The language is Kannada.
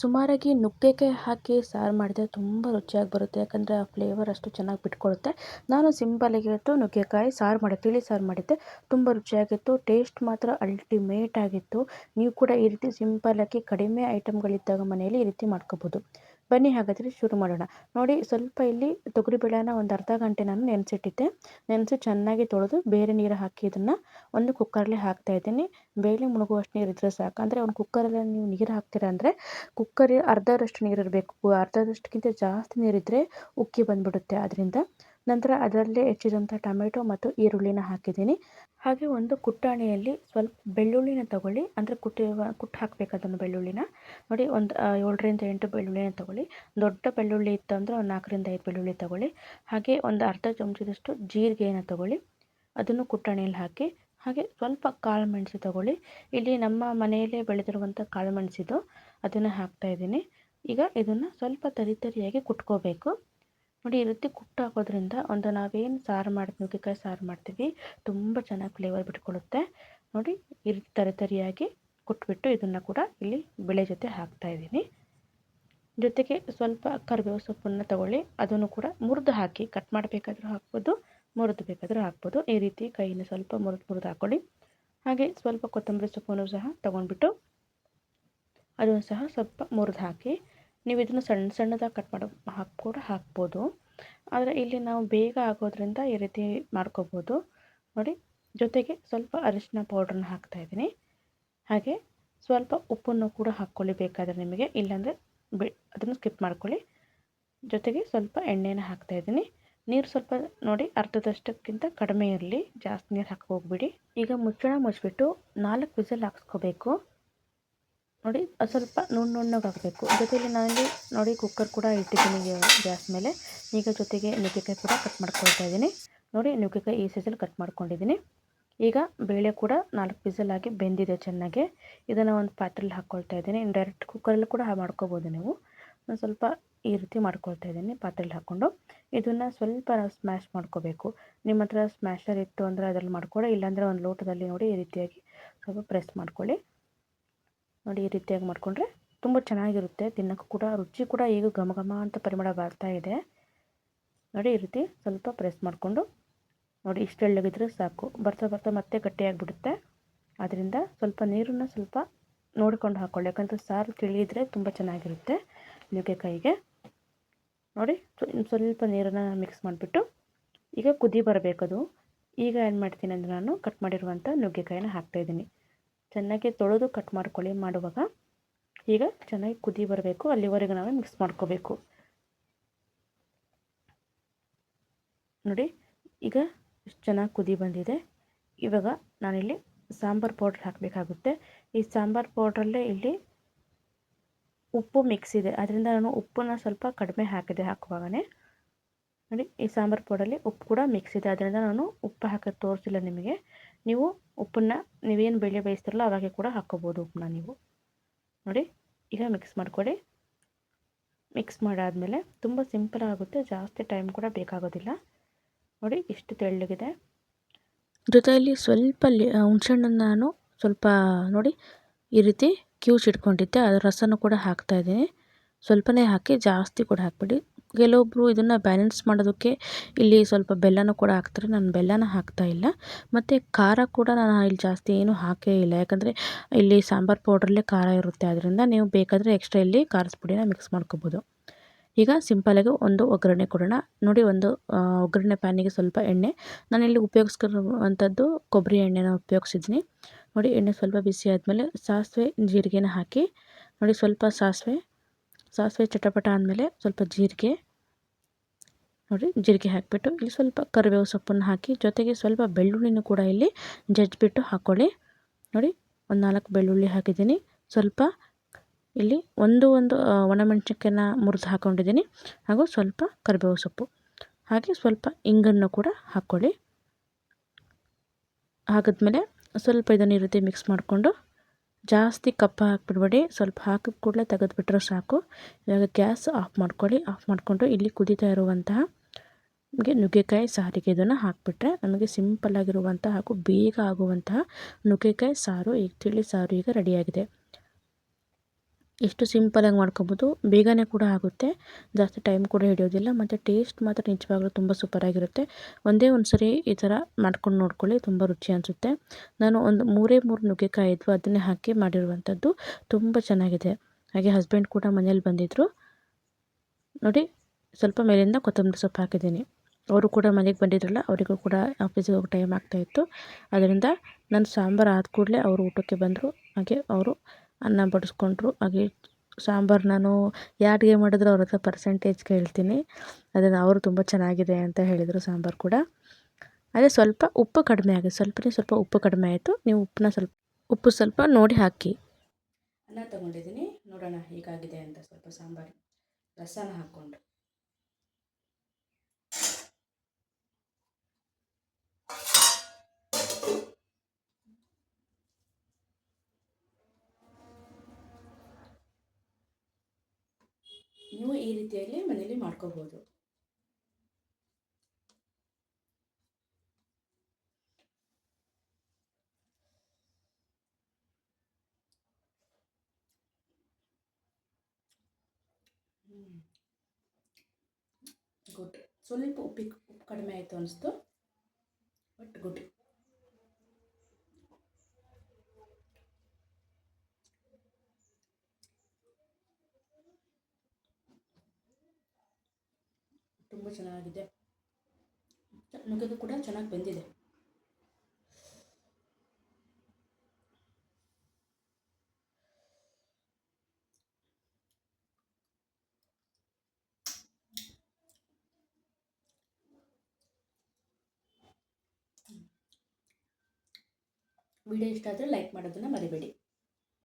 ಸುಮಾರಾಗಿ ನುಗ್ಗೆಕಾಯಿ ಹಾಕಿ ಸಾರು ಮಾಡಿದರೆ ತುಂಬ ರುಚಿಯಾಗಿ ಬರುತ್ತೆ. ಯಾಕಂದರೆ ಆ ಫ್ಲೇವರ್ ಅಷ್ಟು ಚೆನ್ನಾಗಿ ಬಿಟ್ಕೊಳುತ್ತೆ. ನಾನು ಇವತ್ತು ನುಗ್ಗೆಕಾಯಿ ಸಾರು ಮಾಡಿ, ತಿಳಿ ಸಾರು ಮಾಡಿದ್ದೆ. ತುಂಬ ರುಚಿಯಾಗಿತ್ತು ಟೇಸ್ಟ್ ಮಾತ್ರ ಅಲ್ಟಿಮೇಟ್ ಆಗಿತ್ತು. ನೀವು ಕೂಡ ಈ ರೀತಿ ಸಿಂಪಲ್ಲಾಗಿ ಕಡಿಮೆ ಐಟಮ್ಗಳಿದ್ದಾಗ ಮನೆಯಲ್ಲಿ ಈ ರೀತಿ ಮಾಡ್ಕೋಬೋದು. ಬನ್ನಿ ಹಾಗಾದರೆ ಶುರು ಮಾಡೋಣ. ನೋಡಿ ಸ್ವಲ್ಪ ಇಲ್ಲಿ ತೊಗರಿಬೇಳೆನ ಒಂದು ಅರ್ಧ ಗಂಟೆ ನಾನು ನೆನೆಸಿಟ್ಟಿದ್ದೆ. ನೆನೆಸಿ ಚೆನ್ನಾಗಿ ತೊಳೆದು ಬೇರೆ ನೀರು ಹಾಕಿ ಇದನ್ನು ಒಂದು ಕುಕ್ಕರಲ್ಲಿ ಹಾಕ್ತಾ ಇದ್ದೀನಿ. ಬೇಳೆ ಮುಳುಗುವಷ್ಟು ನೀರು ಇದ್ದರೆ ಸಾಕು. ಅಂದರೆ ಒಂದು ಕುಕ್ಕರಲ್ಲಿ ನೀವು ನೀರು ಹಾಕ್ತೀರ ಅಂದರೆ ಕುಕ್ಕರ್ ಅರ್ಧದಷ್ಟು ನೀರಿರಬೇಕು ಅರ್ಧದಷ್ಟಕ್ಕಿಂತ ಜಾಸ್ತಿ ನೀರಿದ್ದರೆ ಉಕ್ಕಿ ಬಂದುಬಿಡುತ್ತೆ. ಅದರಿಂದ ನಂತರ ಅದರಲ್ಲೇ ಹೆಚ್ಚಿದಂಥ ಟೊಮೆಟೊ ಮತ್ತು ಈರುಳ್ಳಿನ ಹಾಕಿದ್ದೀನಿ. ಹಾಗೆ ಒಂದು ಕುಟ್ಟಾಣಿಯಲ್ಲಿ ಸ್ವಲ್ಪ ಬೆಳ್ಳುಳ್ಳಿನ ತಗೊಳ್ಳಿ. ಅಂದರೆ ಕುಟ್ಟಿ ಕುಟ್ಟು ಹಾಕಬೇಕು ಅದನ್ನು ಬೆಳ್ಳುಳ್ಳಿನ. ನೋಡಿ, ಒಂದು ಏಳರಿಂದ ಎಂಟು ಬೆಳ್ಳುಳ್ಳಿನ ತಗೊಳ್ಳಿ. ದೊಡ್ಡ ಬೆಳ್ಳುಳ್ಳಿ ಇತ್ತು ಒಂದು ನಾಲ್ಕರಿಂದ ಐದು ಬೆಳ್ಳುಳ್ಳಿ ತಗೊಳ್ಳಿ. ಹಾಗೆ ಒಂದು ಅರ್ಧ ಚಮಚದಷ್ಟು ಜೀರಿಗೆನ ತಗೊಳ್ಳಿ. ಅದನ್ನು ಕುಟ್ಟಾಣಿಯಲ್ಲಿ ಹಾಕಿ. ಹಾಗೆ ಸ್ವಲ್ಪ ಕಾಳು ಮೆಣಸು ತಗೊಳ್ಳಿ. ಇಲ್ಲಿ ನಮ್ಮ ಮನೆಯಲ್ಲೇ ಬೆಳೆದಿರುವಂಥ ಕಾಳು ಮೆಣಸಿದ್ದು ಅದನ್ನು ಹಾಕ್ತಾಯಿದ್ದೀನಿ ಈಗ ಇದನ್ನು ಸ್ವಲ್ಪ ತರಿ ತರಿಯಾಗಿ ಕುಟ್ಕೋಬೇಕು. ನೋಡಿ, ಈ ರೀತಿ ಕುಟ್ಟು ಹಾಕೋದ್ರಿಂದ ಒಂದು ನಾವೇನು ಸಾರು ಮಾಡ್ತೀವಿ, ನುಗ್ಗೆಕಾಯಿ ಸಾರು ಮಾಡ್ತೀವಿ, ತುಂಬ ಚೆನ್ನಾಗಿ ಫ್ಲೇವರ್ ಬಿಟ್ಕೊಳ್ಳುತ್ತೆ ನೋಡಿ, ಈ ರೀತಿ ತರಿತರಿಯಾಗಿ ಕುಟ್ಬಿಟ್ಟು ಇದನ್ನು ಕೂಡ ಇಲ್ಲಿ ಬೆಳೆ ಜೊತೆ ಹಾಕ್ತಾಯಿದ್ದೀನಿ ಜೊತೆಗೆ ಸ್ವಲ್ಪ ಕರಿಬೇವು ಸೊಪ್ಪನ್ನು ತಗೊಳ್ಳಿ, ಅದನ್ನು ಕೂಡ ಮುರಿದು ಹಾಕಿ ಕಟ್ ಮಾಡಬೇಕಾದ್ರೂ ಹಾಕ್ಬೋದು, ಮುರಿದು ಬೇಕಾದರೂ ಹಾಕ್ಬೋದು. ಈ ರೀತಿ ಕೈನ ಸ್ವಲ್ಪ ಮುರಿದು ಮುರಿದು ಹಾಕ್ಕೊಳ್ಳಿ ಹಾಗೆ ಸ್ವಲ್ಪ ಕೊತ್ತಂಬರಿ ಸೊಪ್ಪನ್ನು ಸಹ ತೊಗೊಂಡ್ಬಿಟ್ಟು, ಅದನ್ನು ಸಹ ಸ್ವಲ್ಪ ಮುರಿದು ಹಾಕಿ ನೀವು ಇದನ್ನು ಸಣ್ಣ ಸಣ್ಣದಾಗಿ ಕಟ್ ಮಾಡೋ, ಹಾಕಿ ಕೂಡ ಹಾಕ್ಬೋದು. ಆದರೆ ಇಲ್ಲಿ ನಾವು ಬೇಗ ಆಗೋದ್ರಿಂದ ಈ ರೀತಿ ಮಾಡ್ಕೋಬೋದು. ನೋಡಿ, ಜೊತೆಗೆ ಸ್ವಲ್ಪ ಅರಿಶಿನ ಪೌಡ್ರನ್ನ ಹಾಕ್ತಾಯಿದ್ದೀನಿ ಹಾಗೆ ಸ್ವಲ್ಪ ಉಪ್ಪನ್ನು ಕೂಡ ಹಾಕ್ಕೊಳ್ಳಿ ಬೇಕಾದರೆ ನಿಮಗೆ. ಇಲ್ಲಾಂದರೆ ಬಿ, ಅದನ್ನು ಸ್ಕಿಪ್ ಮಾಡ್ಕೊಳ್ಳಿ. ಜೊತೆಗೆ ಸ್ವಲ್ಪ ಎಣ್ಣೆನ ಹಾಕ್ತಾಯಿದ್ದೀನಿ ನೀರು ಸ್ವಲ್ಪ ನೋಡಿ ಅರ್ಧದಷ್ಟಕ್ಕಿಂತ ಕಡಿಮೆ ಇರಲಿ. ಜಾಸ್ತಿ ನೀರು ಹಾಕಿ ಹೋಗ್ಬಿಡಿ. ಈಗ ಮುಚ್ಚಳ ಮುಚ್ಚಿಬಿಟ್ಟು ನಾಲ್ಕು ವಿಸಲ್ ಹಾಕ್ಸ್ಕೋಬೇಕು. ನೋಡಿ ಸ್ವಲ್ಪ ನುಣ್ಣು ನುಣ್ಣಗೆ ಹಾಕಬೇಕು. ಜೊತೆಯಲ್ಲಿ ನಾನಿಲ್ಲಿ ನೋಡಿ ಕುಕ್ಕರ್ ಕೂಡ ಇಟ್ಟಿದ್ದೀನಿ ಗ್ಯಾಸ್ ಮೇಲೆ. ಈಗ ಜೊತೆಗೆ ನುಗ್ಗೆಕಾಯಿ ಕೂಡ ಕಟ್ ಮಾಡ್ಕೊಳ್ತಾ ಇದ್ದೀನಿ. ನೋಡಿ, ನುಗ್ಗೆಕಾಯಿ ಈ ಸೈಜಲ್ಲಿ ಕಟ್ ಮಾಡ್ಕೊಂಡಿದ್ದೀನಿ. ಈಗ ಬೇಳೆ ಕೂಡ ನಾಲ್ಕು ವಿಸಲ್ ಬೆಂದಿದೆ ಚೆನ್ನಾಗಿ. ಇದನ್ನು ಒಂದು ಪಾತ್ರೆಯಲ್ಲಿ ಹಾಕ್ಕೊಳ್ತಾ ಇದ್ದೀನಿ. ಡೈರೆಕ್ಟ್ ಕುಕ್ಕರಲ್ಲಿ ಕೂಡ ಮಾಡ್ಕೋಬೋದು ನೀವು. ನಾನು ಸ್ವಲ್ಪ ಈ ರೀತಿ ಮಾಡ್ಕೊಳ್ತಾ ಇದ್ದೀನಿ ಪಾತ್ರೆಲಿ ಹಾಕ್ಕೊಂಡು ಇದನ್ನು ಸ್ವಲ್ಪ ಸ್ಮ್ಯಾಶ್ ಮಾಡ್ಕೋಬೇಕು. ನಿಮ್ಮ ಹತ್ರ ಸ್ಮ್ಯಾಶರ್ ಇತ್ತು ಅಂದರೆ ಅದರಲ್ಲಿ ಮಾಡ್ಕೊಳ್ಳಿ ಇಲ್ಲಾಂದರೆ ಒಂದು ಲೋಟದಲ್ಲಿ ನೋಡಿ ಈ ರೀತಿಯಾಗಿ ಸ್ವಲ್ಪ ಪ್ರೆಸ್ ಮಾಡ್ಕೊಳ್ಳಿ. ನೋಡಿ ಈ ರೀತಿಯಾಗಿ ಮಾಡಿಕೊಂಡ್ರೆ ತುಂಬ ಚೆನ್ನಾಗಿರುತ್ತೆ. ತಿನ್ನೋಕ್ಕೂ ಕೂಡ, ರುಚಿ ಕೂಡ ಈಗ ಘಮ ಘಮ ಅಂತ ಪರಿಮಳ ಬರ್ತಾ ಇದೆ. ನೋಡಿ ಈ ರೀತಿ ಸ್ವಲ್ಪ ಪ್ರೆಸ್ ಮಾಡಿಕೊಂಡು ನೋಡಿ ಇಷ್ಟು ಎಳ್ಳಗಿದ್ರೆ ಸಾಕು. ಬರ್ತಾ ಬರ್ತಾ ಮತ್ತೆ ಗಟ್ಟಿಯಾಗಿಬಿಡುತ್ತೆ. ಅದರಿಂದ ಸ್ವಲ್ಪ ನೀರನ್ನು ಸ್ವಲ್ಪ ನೋಡಿಕೊಂಡು ಹಾಕ್ಕೊಳ್ಳಿ ಯಾಕಂದರೆ ಸಾರು ತಿಳಿಯಿದ್ರೆ ತುಂಬ ಚೆನ್ನಾಗಿರುತ್ತೆ ನುಗ್ಗೆಕಾಯಿಗೆ. ನೋಡಿ ಸ್ವಲ್ಪ ನೀರನ್ನು ಮಿಕ್ಸ್ ಮಾಡಿಬಿಟ್ಟು ಈಗ ಕುದಿ ಬರಬೇಕದು. ಈಗ ಏನು ಮಾಡ್ತೀನಿ ಅಂದರೆ ನಾನು ಕಟ್ ಮಾಡಿರುವಂಥ ನುಗ್ಗೆಕಾಯಿನ ಹಾಕ್ತಾಯಿದ್ದೀನಿ ಚೆನ್ನಾಗಿ ತೊಳೆದು ಕಟ್ ಮಾಡ್ಕೊಳ್ಳಿ ಮಾಡುವಾಗ. ಈಗ ಚೆನ್ನಾಗಿ ಕುದಿ ಬರಬೇಕು. ಅಲ್ಲಿವರೆಗೂ ನಾವೇ ಮಿಕ್ಸ್ ಮಾಡ್ಕೋಬೇಕು. ನೋಡಿ, ಈಗ ಇಷ್ಟು ಚೆನ್ನಾಗಿ ಕುದಿ ಬಂದಿದೆ. ಇವಾಗ ನಾನಿಲ್ಲಿ ಸಾಂಬಾರು ಪೌಡ್ರ್ ಹಾಕಬೇಕಾಗುತ್ತೆ. ಈ ಸಾಂಬಾರು ಪೌಡ್ರಲ್ಲೇ ಇಲ್ಲಿ ಉಪ್ಪು ಮಿಕ್ಸ್ ಇದೆ. ಅದರಿಂದ ನಾನು ಉಪ್ಪನ್ನ ಸ್ವಲ್ಪ ಕಡಿಮೆ ಹಾಕಿದೆ ಹಾಕುವಾಗಲೇ ನೋಡಿ, ಈ ಸಾಂಬಾರು ಪೌಡಲ್ಲಿ ಉಪ್ಪು ಕೂಡ ಮಿಕ್ಸ್ ಇದೆ. ಅದರಿಂದ ನಾನು ಉಪ್ಪು ಹಾಕೋದು ತೋರಿಸಿಲ್ಲ ನಿಮಗೆ. ನೀವು ಉಪ್ಪನ್ನ ನೀವೇನು ಬೆಳೆ ಬೇಯಿಸ್ತಿರಲ್ಲ ಅವಾಗೆ ಕೂಡ ಹಾಕ್ಕೋಬೋದು ಉಪ್ಪನ್ನ ನೀವು. ನೋಡಿ, ಈಗ ಮಿಕ್ಸ್ ಮಾಡ್ಕೊಳ್ಳಿ. ಮಿಕ್ಸ್ ಮಾಡಾದಮೇಲೆ ತುಂಬ ಸಿಂಪಲ್ ಆಗುತ್ತೆ, ಜಾಸ್ತಿ ಟೈಮ್ ಕೂಡ ಬೇಕಾಗೋದಿಲ್ಲ. ನೋಡಿ, ಇಷ್ಟು ತೆಳ್ಳಗಿದೆ. ಜೊತೆಯಲ್ಲಿ ಸ್ವಲ್ಪ ಹುಣ್ಸೆಹಣ್ಣನ್ನು ನಾನು ಸ್ವಲ್ಪ, ನೋಡಿ, ಈ ರೀತಿ ಕ್ಯೂಚ್ ಇಟ್ಕೊಂಡಿದ್ದೆ. ಅದರ ರಸನೂ ಕೂಡ ಹಾಕ್ತಾಯಿದ್ದೀನಿ ಸ್ವಲ್ಪನೇ ಹಾಕಿ ಜಾಸ್ತಿ ಕೂಡ ಹಾಕ್ಬಿಡಿ. ಕೆಲವೊಬ್ಬರು ಇದನ್ನು ಬ್ಯಾಲೆನ್ಸ್ ಮಾಡೋದಕ್ಕೆ ಇಲ್ಲಿ ಸ್ವಲ್ಪ ಬೆಲ್ಲನೂ ಕೂಡ ಹಾಕ್ತಾರೆ. ನಾನು ಬೆಲ್ಲನ ಹಾಕ್ತಾ ಇಲ್ಲ. ಮತ್ತು ಖಾರ ಕೂಡ ನಾನು ಇಲ್ಲಿ ಜಾಸ್ತಿ ಏನು ಹಾಕೇ ಇಲ್ಲ. ಯಾಕಂದರೆ ಇಲ್ಲಿ ಸಾಂಬಾರು ಪೌಡ್ರಲ್ಲೇ ಖಾರ ಇರುತ್ತೆ. ಅದರಿಂದ ನೀವು ಬೇಕಾದರೆ ಎಕ್ಸ್ಟ್ರಾ ಇಲ್ಲಿ ಖಾರದ ಪುಡಿನ ಮಿಕ್ಸ್ ಮಾಡ್ಕೋಬೋದು. ಈಗ ಸಿಂಪಲಾಗಿ ಒಂದು ಒಗ್ಗರಣೆ ಕೊಡೋಣ. ನೋಡಿ ಒಂದು ಒಗ್ಗರಣೆ ಪ್ಯಾನಿಗೆ ಸ್ವಲ್ಪ ಎಣ್ಣೆ. ನಾನಿಲ್ಲಿ ಉಪಯೋಗಿಸ್ಕಿರುವಂಥದ್ದು ಕೊಬ್ಬರಿ ಎಣ್ಣೆನ ಉಪಯೋಗಿಸಿದ್ದೀನಿ. ನೋಡಿ ಎಣ್ಣೆ ಸ್ವಲ್ಪ ಬಿಸಿ ಆದಮೇಲೆ ಸಾಸಿವೆ, ಜೀರಿಗೆನ ಹಾಕಿ, ನೋಡಿ ಸ್ವಲ್ಪ ಸಾಸಿವೆ ಸಾಸಿವೆ ಚಟಪಟ ಆದಮೇಲೆ ಸ್ವಲ್ಪ ಜೀರಿಗೆ ನೋಡಿ ಜೀರಿಗೆ ಹಾಕಿಬಿಟ್ಟು ಇಲ್ಲಿ ಸ್ವಲ್ಪ ಕರಿಬೇವು ಸೊಪ್ಪನ್ನು ಹಾಕಿ ಜೊತೆಗೆ ಸ್ವಲ್ಪ ಬೆಳ್ಳುಳ್ಳಿನ ಕೂಡ ಇಲ್ಲಿ ಜಜ್ಜಿಬಿಟ್ಟು ಹಾಕ್ಕೊಳ್ಳಿ ನೋಡಿ ಒಂದು ನಾಲ್ಕು ಬೆಳ್ಳುಳ್ಳಿ ಹಾಕಿದ್ದೀನಿ. ಸ್ವಲ್ಪ ಇಲ್ಲಿ ಒಂದು ಒಂದು ಒಣಮೆಣಸಿನಕಾಯಿನ ಮುರಿದು ಹಾಕ್ಕೊಂಡಿದ್ದೀನಿ ಹಾಗೂ ಸ್ವಲ್ಪ ಕರಿಬೇವು ಸೊಪ್ಪು. ಹಾಗೆ ಸ್ವಲ್ಪ ಇಂಗನ್ನು ಕೂಡ ಹಾಕ್ಕೊಳ್ಳಿ ಹಾಕಿದ್ಮೇಲೆ ಸ್ವಲ್ಪ ಇದನ್ನು ಈ ಮಿಕ್ಸ್ ಮಾಡಿಕೊಂಡು ಜಾಸ್ತಿ ಕಪ್ಪ ಹಾಕ್ಬಿಡ್ಬೇಡಿ. ಸ್ವಲ್ಪ ಹಾಕಿದ ಕೂಡಲೇ ತೆಗೆದುಬಿಟ್ರೆ ಸಾಕು. ಇವಾಗ ಗ್ಯಾಸ್ ಆಫ್ ಮಾಡ್ಕೊಳ್ಳಿ. ಆಫ್ ಮಾಡಿಕೊಂಡು ಇಲ್ಲಿ ಕುದೀತಾ ಇರುವಂತಹ ನಮಗೆ ನುಗ್ಗೆಕಾಯಿ ಸಾರಿಗೆ ಇದನ್ನು ಹಾಕಿಬಿಟ್ರೆ ನಮಗೆ ಸಿಂಪಲ್ಲಾಗಿರುವಂಥ ಹಾಗೂ ಬೇಗ ಆಗುವಂತಹ ನುಗ್ಗೆಕಾಯಿ ಸಾರು, ಈಗ ತಿಳಿ ಸಾರು ಈಗ ರೆಡಿಯಾಗಿದೆ ಎಷ್ಟು ಸಿಂಪಲಾಗಿ ಮಾಡ್ಕೊಬೋದು, ಬೇಗನೆ ಕೂಡ ಆಗುತ್ತೆ, ಜಾಸ್ತಿ ಟೈಮ್ ಕೂಡ ಹಿಡಿಯೋದಿಲ್ಲ, ಮತ್ತು ಟೇಸ್ಟ್ ಮಾತ್ರ ನಿಜವಾಗ್ಲೂ ತುಂಬ ಸೂಪರಾಗಿರುತ್ತೆ ಒಂದೇ ಒಂದು ಸರಿ ಈ ಥರ ಮಾಡ್ಕೊಂಡು ನೋಡ್ಕೊಳ್ಳಿ, ತುಂಬ ರುಚಿ ಅನಿಸುತ್ತೆ. ನಾನು ಒಂದು ಮೂರೇ ಮೂರು ನುಗ್ಗೆಕಾಯಿ ಇದ್ವು, ಅದನ್ನೇ ಹಾಕಿ ಮಾಡಿರುವಂಥದ್ದು ತುಂಬ ಚೆನ್ನಾಗಿದೆ. ಹಾಗೆ ಹಸ್ಬೆಂಡ್ ಕೂಡ ಮನೇಲಿ ಬಂದಿದ್ದರು ನೋಡಿ, ಸ್ವಲ್ಪ ಮೇಲಿಂದ ಕೊತ್ತಂಬರಿ ಸೊಪ್ಪು ಹಾಕಿದ್ದೀನಿ. ಅವರು ಕೂಡ ಮನೆಗೆ ಬಂದಿದ್ರಲ್ಲ, ಅವರಿಗೂ ಕೂಡ ಆಫೀಸಿಗೆ ಹೋಗೋ ಟೈಮ್ ಆಗ್ತಾಯಿತ್ತು ಅದರಿಂದ ನನ್ನ ಸಾಂಬಾರು ಆದ ಕೂಡಲೇ ಅವರು ಊಟಕ್ಕೆ ಬಂದರು. ಹಾಗೆ ಅವರು ಅನ್ನ ಬಡಿಸ್ಕೊಂಡ್ರು. ಹಾಗೆ ಸಾಂಬಾರು ನಾನು ಯಾರಿಗೆ ಮಾಡಿದ್ರು ಅವ್ರ ಹತ್ರ ಪರ್ಸೆಂಟೇಜ್ ಕೇಳ್ತೀನಿ. ಅದನ್ನು ಅವರು ತುಂಬ ಚೆನ್ನಾಗಿದೆ ಅಂತ ಹೇಳಿದರು ಸಾಂಬಾರು ಕೂಡ. ಅದೇ ಸ್ವಲ್ಪ ಉಪ್ಪು ಕಡಿಮೆ ಆಗಿದೆ ಸ್ವಲ್ಪನೇ ಸ್ವಲ್ಪ ಉಪ್ಪು ಕಡಿಮೆ ಆಯಿತು. ನೀವು ಉಪ್ಪನ್ನ ಸ್ವಲ್ಪ, ಉಪ್ಪು ಸ್ವಲ್ಪ ನೋಡಿ ಹಾಕಿ. ಅನ್ನ ತಗೊಂಡಿದ್ದೀನಿ. ನೋಡೋಣ ಹೇಗಾಗಿದೆ ಅಂತ ಸ್ವಲ್ಪ ಸಾಂಬಾರು, ರಸನ ಹಾಕ್ಕೊಂಡು. ನೀವು ಈ ರೀತಿಯಲ್ಲಿ ಮನೇಲಿ ಮಾಡ್ಕೋಬೋದು. ಗುಡ್. ಸ್ವಲ್ಪ ಉಪ್ಪಿ ಉಪ್ಪು ಕಡಿಮೆ ಆಯಿತು ಅನಿಸ್ತು. But good. ತುಂಬ ಚೆನ್ನಾಗಿದೆ. ನುಗ್ಗೆಗೂ ಕೂಡ ಚೆನ್ನಾಗಿ ಬಂದಿದೆ. ವಿಡಿಯೋ ಇಷ್ಟ ಆದರೆ ಲೈಕ್ ಮಾಡೋದನ್ನು ಮರಿಬೇಡಿ.